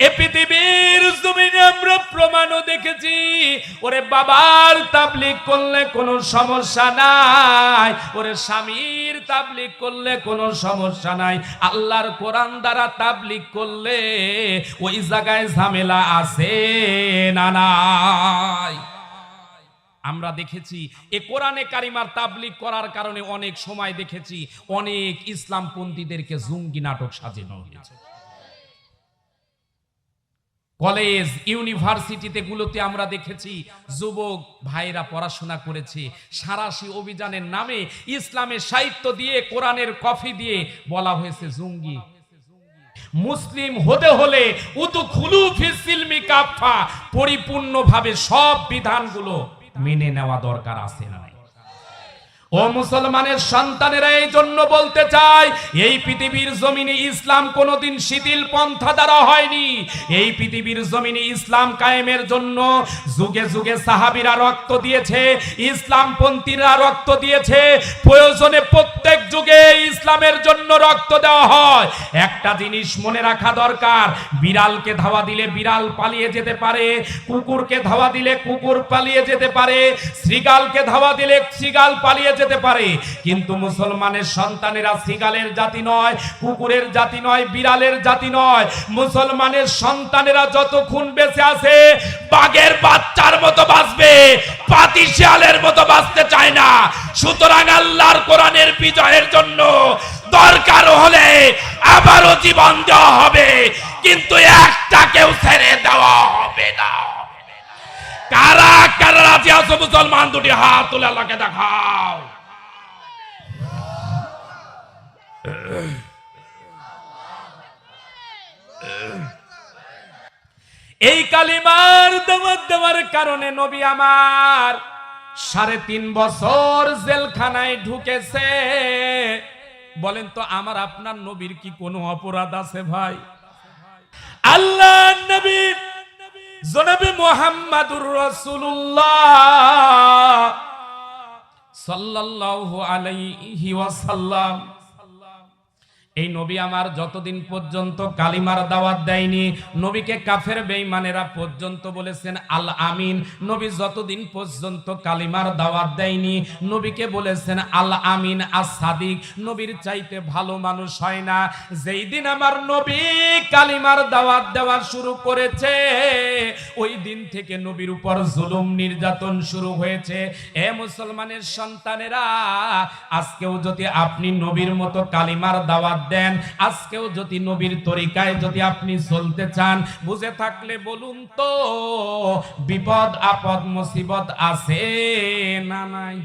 এ পৃথিবীর জমিনে আমরা প্রমাণও দেখেছি। ওরে বাবার তাবলিক করলে কোনো সমস্যা নাই। ওরে স্বামীর তাবলিক করলে কোনো সমস্যা নাই। আল্লাহর কোরআন দ্বারা তাবলিক করলে ওই জায়গায় ঝামেলা আছে না নাই? আমরা দেখেছি, এ কোরআনে কারিমার তাবলিক করার কারণে অনেক সময় দেখেছি, অনেক ইসলামপন্থীদেরকে জঙ্গি নাটক সাজানো হয়েছে। কলেজ, ইউনিভার্সিটিতে গুলোতে আমরা দেখেছি যুবক ভাইরা পড়াশোনা করেছে সারাশি অভিযানের নামে ইসলামের সাহিত্য দিয়ে, কোরআনের কফি দিয়ে বলা হয়েছে জঙ্গি মুসলিম হতে হলে উতু খুলু ফিসিলমি কাফা পরিপূর্ণভাবে সব বিধানগুলো মেনে নেওয়া দরকার আছে না? ও মুসলমানের সন্তানেরা এই জন্য বলতে চাই এই পৃথিবীর জমিনে ইসলাম কোনোদিন শিথিল পন্থা দ্বারা হয়নি। এই পৃথিবীর জমিনে ইসলাম কায়েমের জন্য যুগে যুগে সাহাবিরা রক্ত দিয়েছে, ইসলামপন্থীরা রক্ত দিয়েছে। প্রয়োজনে প্রত্যেক যুগে ইসলামের জন্য রক্ত দেওয়া হয়। একটা জিনিস মনে রাখা দরকার, বিড়ালকে ধাওয়া দিলে বিড়াল পালিয়ে যেতে পারে, কুকুরকে ধাওয়া দিলে কুকুর পালিয়ে যেতে পারে, শ্রীগালকে ধাওয়া দিলে শ্রীগাল পালিয়ে যেতে পারে। কিন্তু মুসলমানের সন্তানেরা শ্রীগালের জাতি নয়, কুকুরের জাতি নয়, বিড়ালের জাতি নয়। মুসলমানের সন্তানেরা যতক্ষণ বেঁচে আছে, বাঘের বাচ্চার মতো বাঁচবে, পাতি শিয়ালের মতো বাঁচতে চায় না। সুতরাং আল্লাহর কোরআনের বিজয়ের জন্য দরকার হলে আবারও জীবন দেওয়া হবে, কিন্তু একটা কেউ ছেড়ে দেওয়া হবে না। কারা কারা রাজি আছো মুসলমান? দুটি হাত তুলে আল্লাহকে দেখাও। এই কালিমার দাওয়াত দেওয়ার কারণে নবী আমার সাড়ে তিন বছর জেলখানায় ঢুকেছে। বলেন তো, আমার আপনার নবীর কি কোনো অপরাধ আছে ভাই? আল্লাহ নবী জনাবে মোহাম্মদুর রসুল্লাহ সাল্লাল্লাহু আলাইহি ওয়াসাল্লাম। এই নবী আমার যতদিন পর্যন্ত কালিমার দাওয়াত দেয়নি, নবীকে কাফের বেঈমানেরা পর্যন্ত বলেছেন, আল আমিন। নবী যতদিন পর্যন্ত কালিমার দাওয়াত দেয়নি, নবীকে বলেছেন, আল আমিন আস সাদিক। নবীর চাইতে ভালো মানুষ হয় না। যেই দিন আমার নবী কালিমার দাওয়াত দেওয়া শুরু করেছে, ওই দিন থেকে নবীর উপর জুলুম নির্যাতন শুরু হয়েছে। এ মুসলমানের সন্তানেরা, আজকেও যদি আপনি নবীর মতো কালিমার দাওয়াত দেন। আজকেও যদি নবীর তরিকায় যদি আপনি চলতে চান, বুঝে থাকলে বলুন তো, বিপদ, আপদ, মুসিবত আছে না নাই?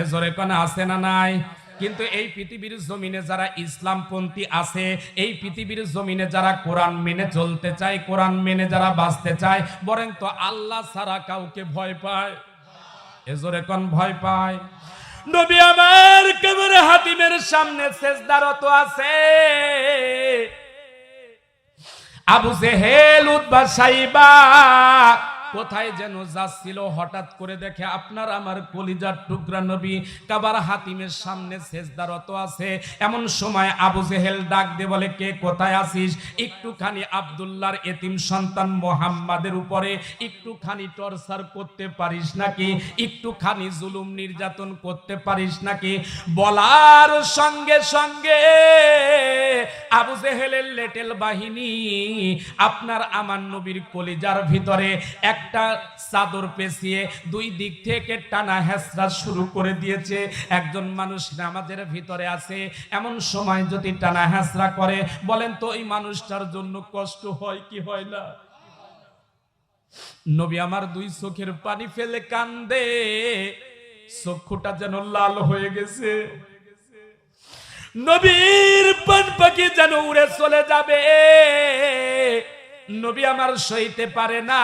এ জোরে কোন, আছে না নাই? কিন্তু এই পৃথিবীর জমিনে যারা ইসলামপন্থী আছে, এই পৃথিবীর জমিনে যারা কোরআন মেনে চলতে চায়, কোরআন মেনে যারা বাঁচতে চায়, বরং তো আল্লাহ ছাড়া কাউকে ভয় পায়। এজোরে কোন, ভয় পায়। নবী আমার কবরে হাতিমের সামনে শেষদারত আছে। আবু জেহেল উদ্বা সাইবা কোথায় যেন যাচ্ছিল হঠাৎ করে দেখে আপনার আমার কলিজার টুকরা নবী কাবার হাতিমের সামনে সেজদারত আছে। এমন সময় আবু জেহেল ডাক দে বলে, কে কোথায় আসিস একটুখানি আব্দুল্লাহর এতিম সন্তান মোহাম্মাদের উপরে একটুখানি টর্চার করতে পারিস নাকি? একটুখানি জুলুম নির্যাতন করতে পারিস নাকি? বলার সঙ্গে সঙ্গে আবু জেহেলের লেটেল বাহিনী আপনার আমার নবীর কলিজার ভিতরে একটা চাদর পেঁচিয়ে দুই দিক থেকে টানা হেসরা শুরু করে দিয়েছে। একজন মানুষ নামাজের ভিতরে আছে। এমন সময় যদি টানা হেসরা করে, বলেন তো এই মানুষটার জন্য কষ্ট হয় কি হয় না? নবী আমার দুই চোখের পানি ফেলে কান্দে। চক্ষুটা যেন লাল হয়ে গেছে। নবীর পান পাখি যেন উড়ে চলে যাবে। নবী আমার সইতে পারে না।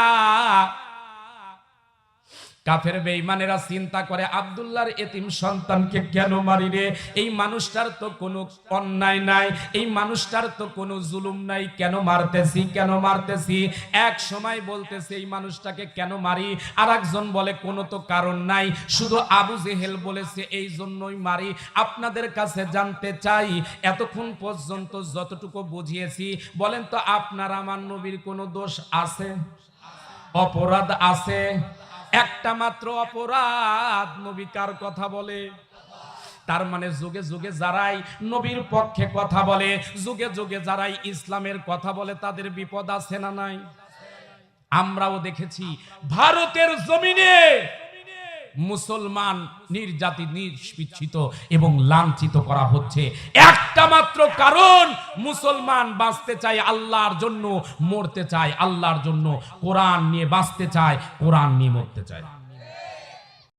কাফের বেঈমানেরা চিন্তা করে, আব্দুল্লাহর এতিম সন্তানকে কেন মারি রে? এই মানুষটার তো কোনো অন্যায় নাই, এই মানুষটার তো কোনো জুলুম নাই। কেন মারতেছি কেন মারতেছি? এক সময় বলতেছে, এই মানুষটাকে কেন মারি? আর একজন বলে, কোনো তো কারণ নাই, শুধু আবু জেহেল বলেছে, এই জন্যই মারি। আপনাদের কাছে জানতে চাই, এতক্ষণ পর্যন্ত যতটুকু বুঝিয়েছি, বলেন তো আপনার আমার নবীর কোনো দোষ আছে? অপরাধ আছে? একটা মাত্র অপরাধ নবী কার কথা বলে? তার মানে যুগে যুগে যারাই নবীর পক্ষে কথা বলে, যুগে যুগে যারাই ইসলামের কথা বলে, তাদের বিপদ আছে না নাই? আমরাও দেখেছি, ভারতের জমিনে মুসলমান নির্যাতি নিষ্পিচ্ছিত এবং লাঞ্ছিত করা হচ্ছে। একটা মাত্র কারণ, মুসলমান বাঁচতে চায় আল্লাহর জন্য, মরতে চায় আল্লাহর জন্য। কোরআন নিয়ে বাঁচতে চায়, কোরআন নিয়ে মরতে চায়।